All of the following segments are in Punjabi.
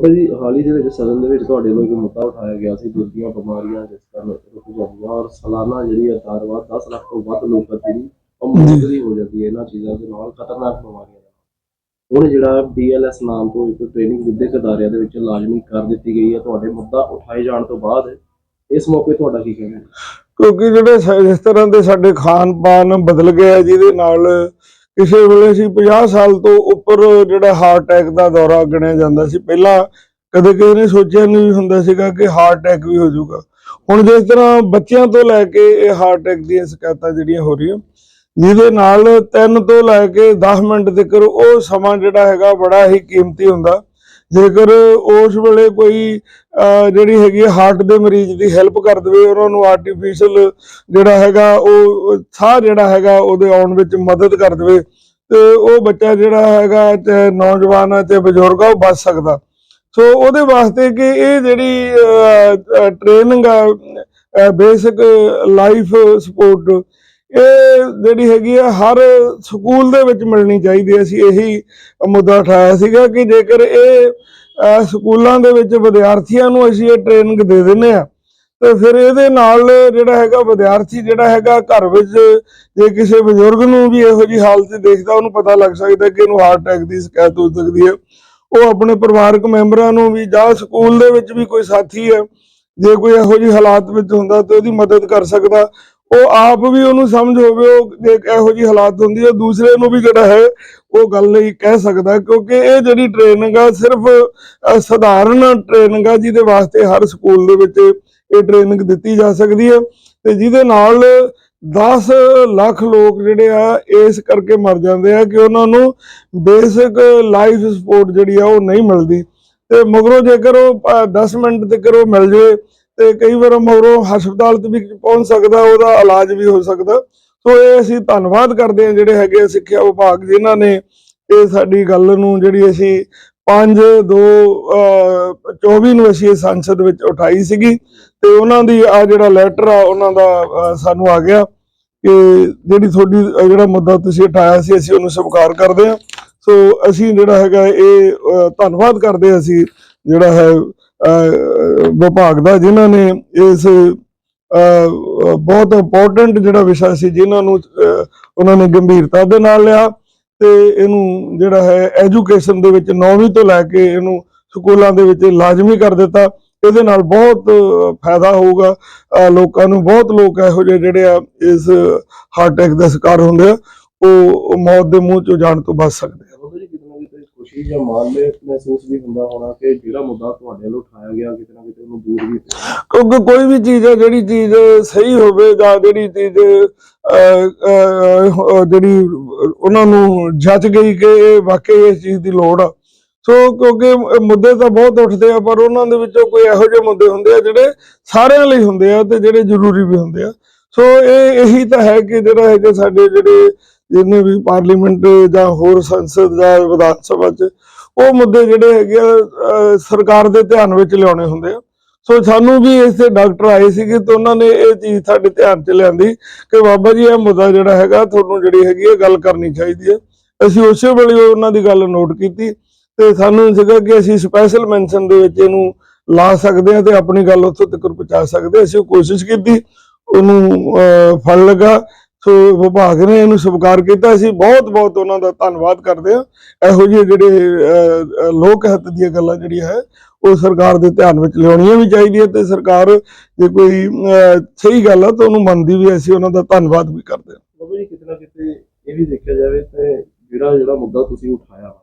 ਬਾਬਾ ਜੀ, ਹਾਲ ਹੀ ਦੇ ਵਿੱਚ ਸਦਨ ਦੇ ਵਿੱਚ ਤੁਹਾਡੇ ਵੱਲੋਂ ਇੱਕ ਮੁੱਦਾ ਉਠਾਇਆ ਗਿਆ ਸੀ ਦਿਲ ਦੀਆਂ ਬਿਮਾਰੀਆਂ ਜਿਸ ਕਾਰਨ ਰੁਕ ਜਾਂਦੀਆਂ ਔਰ ਸਾਲਾਨਾ ਜਿਹੜੀ ਹੈ ਤਾਰਵਾਰ 10 ਲੱਖ ਤੋਂ ਵੱਧ ਲੋਕਾਂ ਦੀ ਜਿਹੜੀ ਹੋ ਜਾਂਦੀ ਹੈ, ਇਹਨਾਂ ਚੀਜ਼ਾਂ ਦੇ ਨਾਲ ਖਤਰਨਾਕ ਬਿਮਾਰੀਆਂ ਨਾਲ ਹੁਣ ਜਿਹੜਾ BLS ਨਾਮ ਤੋਂ ਇੱਕ ਟ੍ਰੇਨਿੰਗ ਵਿਦਿਅਕ ਅਦਾਰਿਆਂ ਦੇ ਵਿੱਚ ਲਾਜ਼ਮੀ ਕਰ ਦਿੱਤੀ ਗਈ ਹੈ, ਤੁਹਾਡੇ ਮੁੱਦਾ ਉਠਾਏ ਜਾਣ ਤੋਂ ਬਾਅਦ ਇਸ ਮੌਕੇ ਤੁਹਾਡਾ ਕੀ ਕਹਿਣਾ ਹੈ? ਕਿਉਂਕਿ ਜਿਹੜੇ ਇਸ ਤਰ੍ਹਾਂ ਦੇ ਸਾਡੇ ਖਾਨ ਪਾਨ ਬਦਲ ਗਿਆ ਜਿਹਦੇ ਨਾਲ ਕਿਸੇ ਵੇਲੇ ਸੀ 50 ਸਾਲ ਤੋਂ ਉੱਪਰ ਜਿਹੜਾ ਹਾਰਟ ਅਟੈਕ ਦਾ ਦੌਰਾ ਗਿਣਿਆ ਜਾਂਦਾ ਸੀ। ਪਹਿਲਾਂ ਕਦੇ ਕਿਸੇ ਨੇ ਸੋਚਿਆ ਨਹੀਂ ਹੁੰਦਾ ਸੀਗਾ ਕਿ ਹਾਰਟ ਅਟੈਕ ਵੀ ਹੋ ਜਾਊਗਾ। ਹੁਣ ਜਿਸ ਤਰ੍ਹਾਂ ਬੱਚਿਆਂ ਤੋਂ ਲੈ ਕੇ ਇਹ ਹਾਰਟ ਅਟੈਕ ਦੀਆਂ ਸ਼ਿਕਾਇਤਾਂ ਜਿਹੜੀਆਂ ਹੋ ਰਹੀਆਂ, ਜਿਹਦੇ ਨਾਲ 3 ਤੋਂ ਲੈ ਕੇ 10 ਮਿੰਟ ਤੱਕ ਉਹ ਸਮਾਂ ਜਿਹੜਾ ਹੈਗਾ ਬੜਾ ਹੀ ਕੀਮਤੀ ਹੁੰਦਾ। ਜੇਕਰ ਉਸ ਵੇਲੇ ਕੋਈ ਜਿਹੜੀ ਹੈਗੀ ਹਾਰਟ ਦੇ ਮਰੀਜ਼ ਦੀ ਹੈਲਪ ਕਰ ਦੇਵੇ, ਉਹਨਾਂ ਨੂੰ ਆਰਟੀਫੀਸ਼ੀਅਲ ਜਿਹੜਾ ਹੈਗਾ, ਉਹ, ਸਾਹ ਜਿਹੜਾ ਹੈਗਾ, ਉਹਦੇ ਆਉਣ ਵਿੱਚ ਮਦਦ ਕਰ ਦੇਵੇ, ਤੇ ਉਹ ਬੱਚਾ ਜਿਹੜਾ ਹੈਗਾ ਚਾਹੇ ਨੌਜਵਾਨ ਹੈ ਤੇ ਬਜ਼ੁਰਗ ਆ, ਉਹ ਬਚ ਸਕਦਾ। ਸੋ ਉਹਦੇ ਵਾਸਤੇ ਕਿ ਇਹ ਜਿਹੜੀ ਟ੍ਰੇਨਿੰਗ ਆ ਬੇਸਿਕ ਲਾਈਫ ਸਪੋਰਟ ਇਹ ਜਿਹੜੀ ਹੈਗੀ ਆ, ਹਰ ਸਕੂਲ ਦੇ ਵਿੱਚ ਮਿਲਣੀ ਚਾਹੀਦੀ ਹੈ। ਅਸੀਂ ਇਹੀ ਮੁੱਦਾ ਉਠਾਇਆ ਸੀਗਾ ਕਿ ਜੇਕਰ ਇਹ ਸਕੂਲਾਂ ਦੇ ਵਿੱਚ ਵਿਦਿਆਰਥੀਆਂ ਨੂੰ ਅਸੀਂ ਇਹ ਟ੍ਰੇਨਿੰਗ ਦੇ ਦਿੰਨੇ ਆ ਤੇ ਫਿਰ ਇਹਦੇ ਨਾਲ ਜਿਹੜਾ ਹੈਗਾ ਵਿਦਿਆਰਥੀ ਜਿਹੜਾ ਹੈਗਾ ਘਰ ਵਿੱਚ ਜੇ ਕਿਸੇ ਬਜ਼ੁਰਗ ਨੂੰ ਵੀ ਇਹੋ ਜੀ ਹਾਲਤ ਦੇਖਦਾ, ਉਹਨੂੰ ਪਤਾ ਲੱਗ ਸਕਦਾ ਕਿ ਇਹਨੂੰ ਹਾਰਟ ਅਟੈਕ ਦੀ ਸ਼ਿਕਾਇਤ ਹੋ ਸਕਦੀ ਹੈ। ਉਹ ਆਪਣੇ ਪਰਿਵਾਰਕ ਮੈਂਬਰਾਂ ਨੂੰ ਵੀ ਜਾਂ ਸਕੂਲ ਦੇ ਵਿੱਚ ਵੀ ਕੋਈ ਸਾਥੀ ਹੈ, ਜੇ ਕੋਈ ਇਹੋ ਜੀ ਹਾਲਾਤ ਵਿੱਚ ਹੁੰਦਾ, ਤੇ ਉਹਦੀ ਮਦਦ ਕਰ ਸਕਦਾ। ਉਹ ਆਪ ਵੀ ਉਹਨੂੰ ਸਮਝ ਹੋਵੇ ਉਹ ਜੇ ਇਹੋ ਜੀ ਹਾਲਾਤ ਹੁੰਦੀ ਹੈ ਦੂਸਰੇ ਨੂੰ ਵੀ ਜਿਹੜਾ ਹੈ ਉਹ ਗੱਲ ਲਈ ਕਹਿ ਸਕਦਾ ਕਿਉਂਕਿ ਇਹ ਜਿਹੜੀ ਟ੍ਰੇਨਿੰਗ ਆ ਸਿਰਫ ਸਧਾਰਨ ਟ੍ਰੇਨਿੰਗ ਆ ਜਿਹਦੇ ਵਾਸਤੇ ਹਰ ਸਕੂਲ ਦੇ ਵਿੱਚ ਇਹ ਟ੍ਰੇਨਿੰਗ ਦਿੱਤੀ ਜਾ ਸਕਦੀ ਹੈ ਤੇ ਜਿਹਦੇ ਨਾਲ 10 ਲੱਖ ਲੋਕ ਜਿਹੜੇ ਆ ਇਸ ਕਰਕੇ ਮਰ ਜਾਂਦੇ ਆ ਕਿ ਉਹਨਾਂ ਨੂੰ ਬੇਸਿਕ ਲਾਈਫ ਸਪੋਰਟ ਜਿਹੜੀ ਆ ਉਹ ਨਹੀਂ ਮਿਲਦੀ। ਤੇ ਮਗਰੋਂ ਜੇਕਰ ਉਹ ਅ, 10 ਮਿੰਟ ਤੱਕ ਉਹ ਮਿਲ ਜੇ ਤੇ ਕਈ ਵਾਰ ਮਗਰੋਂ ਹਸਪਤਾਲ ਤੇ ਵੀ ਪਹੁੰਚ ਸਕਦਾ, ਉਹਦਾ ਇਲਾਜ ਵੀ ਹੋ ਸਕਦਾ। ਸੋ ਇਹ ਅਸੀਂ ਧੰਨਵਾਦ ਕਰਦੇ ਹਾਂ ਜਿਹੜੇ ਹੈਗੇ ਆ ਸਿੱਖਿਆ ਵਿਭਾਗ ਜਿਨ੍ਹਾਂ ਨੇ ਇਹ ਸਾਡੀ ਗੱਲ ਨੂੰ ਜਿਹੜੀ ਅਸੀਂ 5 2 24 ਨੂੰ ਅਸੀਂ ਇਹ ਸੰਸਦ ਵਿੱਚ ਉਠਾਈ ਸੀਗੀ ਤੇ ਉਹਨਾਂ ਦੀ ਆ ਜਿਹੜਾ ਲੈਟਰ ਆ, ਉਹਨਾਂ ਦਾ ਸਾਨੂੰ ਆ ਗਿਆ ਕਿ ਜਿਹੜੀ ਤੁਹਾਡੀ ਜਿਹੜਾ ਮੁੱਦਾ ਤੁਸੀਂ ਉਠਾਇਆ ਸੀ, ਅਸੀਂ ਉਹਨੂੰ ਸਵੀਕਾਰ ਕਰਦੇ ਹਾਂ। ਸੋ ਅਸੀਂ ਜਿਹੜਾ ਹੈਗਾ ਇਹ ਧੰਨਵਾਦ ਕਰਦੇ ਅਸੀਂ ਜਿਹੜਾ ਹੈ ਵਿਭਾਗ ਦਾ, ਜਿਨ੍ਹਾਂ ਨੇ ਇਸ ਬਹੁਤ ਇੰਪੋਰਟੈਂਟ ਜਿਹੜਾ ਵਿਸ਼ਾ ਸੀ, ਜਿਨ੍ਹਾਂ ਨੂੰ ਉਹਨਾਂ ਨੇ ਗੰਭੀਰਤਾ ਦੇ ਨਾਲ ਲਿਆ ਤੇ ਇਹਨੂੰ ਜਿਹੜਾ ਹੈ ਐਜੂਕੇਸ਼ਨ ਦੇ ਵਿੱਚ 9ਵੀਂ ਤੋਂ ਲੈ ਕੇ ਇਹਨੂੰ ਸਕੂਲਾਂ ਦੇ ਵਿੱਚ ਲਾਜ਼ਮੀ ਕਰ ਦਿੱਤਾ। ਇਹਦੇ ਨਾਲ ਬਹੁਤ ਫਾਇਦਾ ਹੋਊਗਾ। ਲੋਕਾਂ ਨੂੰ ਬਹੁਤ ਲੋਕ ਇਹੋ ਜਿਹੇ ਜਿਹੜੇ ਆ, ਇਸ ਹਾਰਟ ਅਟੈਕ ਦਾ ਸ਼ਿਕਾਰ ਹੁੰਦੇ ਆ, ਉਹ ਮੌਤ ਦੇ ਮੂੰਹ ਚੋਂ ਜਾਣ ਤੋਂ ਬਚ ਸਕਦੇ ਆ ਬਾਬਾ ਜੀ ਕਿਤੇ ਨਾ ਕਿਤੇ ਖੁਸ਼ੀ ਜਾਂ ਮਾਣ ਮਹਿਸੂਸ ਵੀ ਹੁੰਦਾ ਹੋਣਾ ਕਿ ਜਿਹੜਾ ਮੁੱਦਾ ਤੁਹਾਡੇ ਵੱਲੋਂ ਉਠਾਇਆ ਗਿਆ, ਕਿਤੇ ਨਾ ਕਿਤੇ ਉਹਨੂੰ ਦੂਰ ਵੀ ਕਿਉਂਕਿ ਕੋਈ ਵੀ ਚੀਜ਼ ਹੈ, ਜਿਹੜੀ ਚੀਜ਼ ਸਹੀ ਹੋਵੇ ਜਾਂ ਜਿਹੜੀ ਚੀਜ਼ ਜਿਹੜੀ ਉਹਨਾਂ ਨੂੰ ਜੱਜ ਗਈ ਕਿ ਇਹ ਵਾਕਈ ਇਸ ਚੀਜ਼ ਦੀ ਲੋੜ ਆ। ਸੋ ਕਿਉਂਕਿ ਇਹ ਮੁੱਦੇ ਤਾਂ ਬਹੁਤ ਉੱਠਦੇ ਆ, ਪਰ ਉਹਨਾਂ ਦੇ ਵਿੱਚੋਂ ਕੋਈ ਇਹੋ ਜਿਹੇ ਮੁੱਦੇ ਹੁੰਦੇ ਆ, ਜਿਹੜੇ ਸਾਰਿਆਂ ਲਈ ਹੁੰਦੇ ਆ ਤੇ ਜਿਹੜੇ ਜ਼ਰੂਰੀ ਵੀ ਹੁੰਦੇ ਆ। ਸੋ ਇਹ ਇਹੀ ਤਾਂ ਹੈ ਕਿ ਜਿਹੜਾ ਹੈ ਕਿ ਸਾਡੇ ਜਿਹੜੇ ਜਿੰਨੇ ਵੀ ਪਾਰਲੀਮੈਂਟ ਜਾਂ ਹੋਰ ਸੰਸਦ ਜਾਂ ਵਿਧਾਨ ਸਭਾ 'ਚ ਉਹ ਮੁੱਦੇ ਜਿਹੜੇ ਹੈਗੇ ਆ ਸਰਕਾਰ ਦੇ ਧਿਆਨ ਵਿੱਚ ਲਿਆਉਣੇ ਹੁੰਦੇ ਆ। ਸੋ ਸਾਨੂੰ ਵੀ ਇਸੇ ਡਾਕਟਰ ਆਏ ਸੀਗੇ ਤੇ ਉਹਨਾਂ ਨੇ ਇਹ ਚੀਜ਼ ਸਾਡੇ ਧਿਆਨ 'ਚ ਲਿਆਂਦੀ ਕਿ ਬਾਬਾ ਜੀ ਇਹ ਮੁੱਦਾ ਜਿਹੜਾ ਹੈਗਾ ਤੁਹਾਨੂੰ ਜਿਹੜੀ ਹੈਗੀ ਹੈ ਗੱਲ ਕਰਨੀ ਚਾਹੀਦੀ ਹੈ ਅਸੀਂ ਉਸੇ ਵੇਲੇ ਉਹਨਾਂ ਦੀ ਗੱਲ ਨੋਟ ਕੀਤੀ ਤੇ ਸਾਨੂੰ ਸੀਗਾ ਕਿ ਅਸੀਂ ਸਪੈਸ਼ਲ ਮੈਂਸ਼ਨ ਦੇ ਵਿੱਚ ਇਹਨੂੰ ਲਾ ਸਕਦੇ ਹਾਂ ਤੇ ਆਪਣੀ ਗੱਲ ਉੱਥੋਂ ਤੱਕ ਪਹੁੰਚਾ ਸਕਦੇ ਅਸੀਂ ਉਹ ਕੋਸ਼ਿਸ਼ ਕੀਤੀ ਉਹਨੂੰ ਅਹ, ਫਲ ਲਗਾ ਸੋ ਵਿਭਾਗ ਨੇ ਇਹਨੂੰ ਸਵੀਕਾਰ ਕੀਤਾ। ਅਸੀਂ ਬਹੁਤ ਬਹੁਤ ਉਹਨਾਂ ਦਾ ਧੰਨਵਾਦ ਕਰਦੇ ਹਾਂ। ਇਹੋ ਜਿਹੇ ਜਿਹੜੇ ਲੋਕ ਹਿੱਤ ਦੀਆਂ ਗੱਲਾਂ ਜਿਹੜੀਆਂ ਹੈ, ਉਹ ਸਰਕਾਰ ਦੇ ਧਿਆਨ ਵਿੱਚ ਲਿਆਉਣੀਆਂ ਵੀ ਚਾਹੀਦੀਆਂ ਤੇ ਸਰਕਾਰ ਜੇ ਕੋਈ ਸਹੀ ਗੱਲ ਆ ਤਾਂ ਉਹਨੂੰ ਮੰਨਦੀ ਵੀ ਅਸੀਂ ਉਹਨਾਂ ਦਾ ਧੰਨਵਾਦ ਵੀ ਕਰਦੇ ਹਾਂ। ਬਾਬਾ ਜੀ, ਕਿਤੇ ਨਾ ਕਿਤੇ ਇਹ ਵੀ ਦੇਖਿਆ ਜਾਵੇ ਤੇ ਜਿਹੜਾ ਜਿਹੜਾ ਮੁੱਦਾ ਤੁਸੀਂ ਉਠਾਇਆ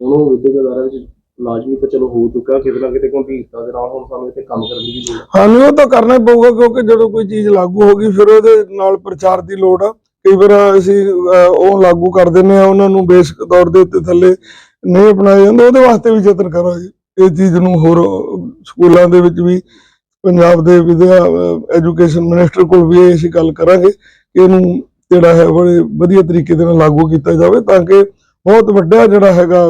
ਉਹਨੂੰ ਵਿਦਿਅਕ ਵਿੱਚ ਲਾਜ਼ਮੀ ਤਾਂ ਚਲੋ ਹੋ ਚੁੱਕਾ ਕਿਤੇ ਨਾ ਕਿਤੇ ਗੰਭੀਰਤਾ ਦੇ ਨਾਲ ਹੁਣ ਸਾਨੂੰ ਇੱਥੇ ਕੰਮ ਕਰਨ ਦੀ ਵੀ ਲੋੜ ਹੈ ਸਾਨੂੰ ਉਹ ਤਾਂ ਕਰਨਾ ਹੀ ਪਊਗਾ ਕਿਉਂਕਿ ਜਦੋਂ ਕੋਈ ਚੀਜ਼ ਲਾਗੂ ਹੋ ਗਈ ਫਿਰ ਉਹਦੇ ਨਾਲ ਪ੍ਰਚਾਰ ਦੀ ਲੋੜ ਆ। ਕਈ ਵਾਰ ਅਸੀਂ ਅਹ, ਉਹ ਲਾਗੂ ਕਰ ਦਿੰਦੇ ਆ ਉਹਨਾਂ ਨੂੰ ਬੇਸਿਕ ਤੌਰ ਦੇ ਉੱਤੇ ਥੱਲੇ ਨਹੀਂ ਅਪਣਾਇਆ ਜਾਂਦਾ ਉਹਦੇ ਵਾਸਤੇ ਵੀ ਯਤਨ ਕਰਾਂਗੇ। ਇਹ ਚੀਜ਼ ਨੂੰ ਹੋਰ ਅਹ, ਸਕੂਲਾਂ ਦੇ ਵਿੱਚ ਵੀ ਪੰਜਾਬ ਦੇ ਵਿਦਿਆ ਐਜੂਕੇਸ਼ਨ ਮਿਨਿਸਟਰ ਕੋਲ ਵੀ ਇਹ ਅਸੀਂ ਗੱਲ ਕਰਾਂਗੇ ਕਿ ਇਹਨੂੰ ਜਿਹੜਾ ਹੈ ਬੜੇ ਵਧੀਆ ਤਰੀਕੇ ਦੇ ਨਾਲ ਲਾਗੂ ਕੀਤਾ ਜਾਵੇ ਤਾਂ ਕਿ ਬਹੁਤ ਵੱਡਾ ਜਿਹੜਾ ਹੈਗਾ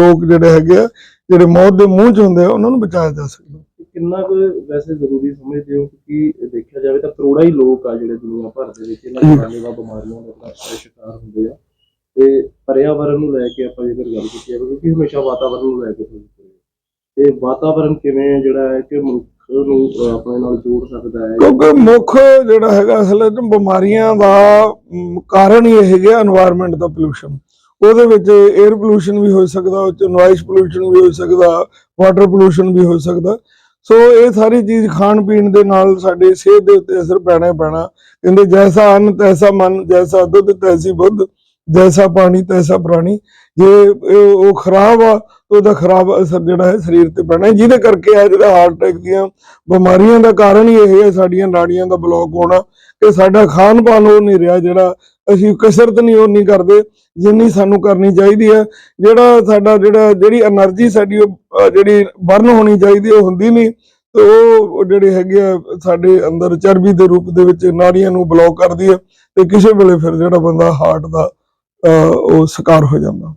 ਲੋਕ ਜਿਹੜੇ ਹੈਗੇ ਆ ਜਿਹੜੇ ਮੌਤ ਦੇ ਮੂੰਹ 'ਚ ਹੁੰਦੇ ਆ ਉਹਨਾਂ ਨੂੰ ਬਚਾਇਆ ਜਾ ਸਕਦਾ। ਕਿੰਨਾ ਕੁ ਵੈਸੇ ਜ਼ਰੂਰੀ ਸਮਝਦੇ ਹੋ? ਕਿ ਦੇਖਿਆ ਜਾਵੇ ਤਾਂ ਕਰੋੜਾਂ ਹੀ ਲੋਕ ਆ ਜਿਹੜੇ ਦੁਨੀਆ ਭਰ ਦੇ ਵਿੱਚ ਇਹਨਾਂ ਜਾਨਲੇਵਾ ਬਿਮਾਰੀਆਂ ਦਾ ਸ਼ਿਕਾਰ ਹੁੰਦੇ ਆ। ਤੇ ਪਰਿਆਵਰਨ ਨੂੰ ਲੈ ਕੇ ਆਪਾਂ ਜੇਕਰ ਗੱਲ ਕੀਤੀ ਹੈ ਕਿਉਂਕਿ ਹਮੇਸ਼ਾ ਵਾਤਾਵਰਨ ਨੂੰ ਲੈ ਕੇ ਸੋਚਦੇ ਤੇ ਵਾਤਾਵਰਨ ਕਿਵੇਂ ਜਿਹੜਾ ਹੈ ਕਿ ਮਨੁੱਖ ਨੂੰ ਆਪਣੇ ਨਾਲ ਜੋੜ ਸਕਦਾ ਹੈ? ਕਿਉਂਕਿ ਮੁੱਖ ਜਿਹੜਾ ਹੈਗਾ ਅਸਲ ਵਿੱਚ ਬਿਮਾਰੀਆਂ ਦਾ ਕਾਰਨ ਹੀ ਇਹ ਹੈਗਾ এনवायरमेंट ਦਾ ਪੋਲੂਸ਼ਨ ਉਹਦੇ ਵਿੱਚ 에ਅਰ ਪੋਲੂਸ਼ਨ ਵੀ ਹੋ ਸਕਦਾ, ਉਹ ਚ ਨੋਇਸ ਪੋਲੂਸ਼ਨ ਵੀ ਹੋ ਸਕਦਾ ਵਾਟਰ ਪੋਲੂਸ਼ਨ ਵੀ ਹੋ ਸਕਦਾ। ਸੋ ਇਹ ਸਾਰੀ ਚੀਜ਼ ਖਾਣ ਪੀਣ ਦੇ ਨਾਲ ਸਾਡੇ ਸਿਹਤ ਦੇ ਉੱਤੇ ਅਸਰ ਪੈਣਾ ਪੈਣਾ। ਕਹਿੰਦੇ ਜੈਸਾ ਅੰਨ, ਤੈਸਾ ਮਨ, ਜੈਸਾ ਦੁੱਧ, ਤੈਸੀ ਬੁੱਧ, ਜੈਸਾ ਪਾਣੀ, ਤੈਸਾ ਪ੍ਰਾਣੀ। ਜੇ ਉਹ ਖਰਾਬ ਆ, ਤਾਂ ਉਹਦਾ ਖਰਾਬ ਅਸਰ ਜਿਹੜਾ ਹੈ ਸਰੀਰ ਤੇ ਪੈਣਾ। ਜਿਹਦੇ ਕਰਕੇ ਆ ਜਿਹੜਾ ਹਾਰਟ ਅਟੈਕ ਦੀਆਂ ਬਿਮਾਰੀਆਂ ਦਾ ਕਾਰਨ ਹੀ ਇਹ ਹੈ, ਸਾਡੀਆਂ ਨਾੜੀਆਂ ਦਾ ਬਲੌਕ ਹੋਣਾ, ਕਿ ਸਾਡਾ ਖਾਣ ਪਾਣ ਉਹ ਨਹੀਂ ਰਿਹਾ ਜਿਹੜਾ ਅਸੀਂ ਕਸਰਤ ਨਹੀਂ ਉਹ ਨਹੀਂ ਕਰਦੇ, ਜਿੰਨੀ ਸਾਨੂੰ ਕਰਨੀ ਚਾਹੀਦੀ ਹੈ। ਜਿਹੜਾ ਸਾਡਾ ਜਿਹੜਾ, ਜਿਹੜੀ એનર્ਜੀ ਸਾਡੀ ਉਹ ਜਿਹੜੀ ਬਰਨ ਹੋਣੀ ਚਾਹੀਦੀ ਉਹ ਹੁੰਦੀ ਨਹੀਂ। ਤੇ ਉਹ ਜਿਹੜੇ ਹੈਗੇ ਆ, ਸਾਡੇ ਅੰਦਰ ਚਰਬੀ ਦੇ ਰੂਪ ਦੇ ਵਿੱਚ ਨਾੜੀਆਂ ਨੂੰ ਬਲੌਕ ਕਰਦੀ ਹੈ ਤੇ ਕਿਸੇ ਵੇਲੇ ਫਿਰ ਜਿਹੜਾ ਬੰਦਾ ਹਾਰਟ ਦਾ ਉਹ ਸਕਾਰ ਹੋ ਜਾਂਦਾ।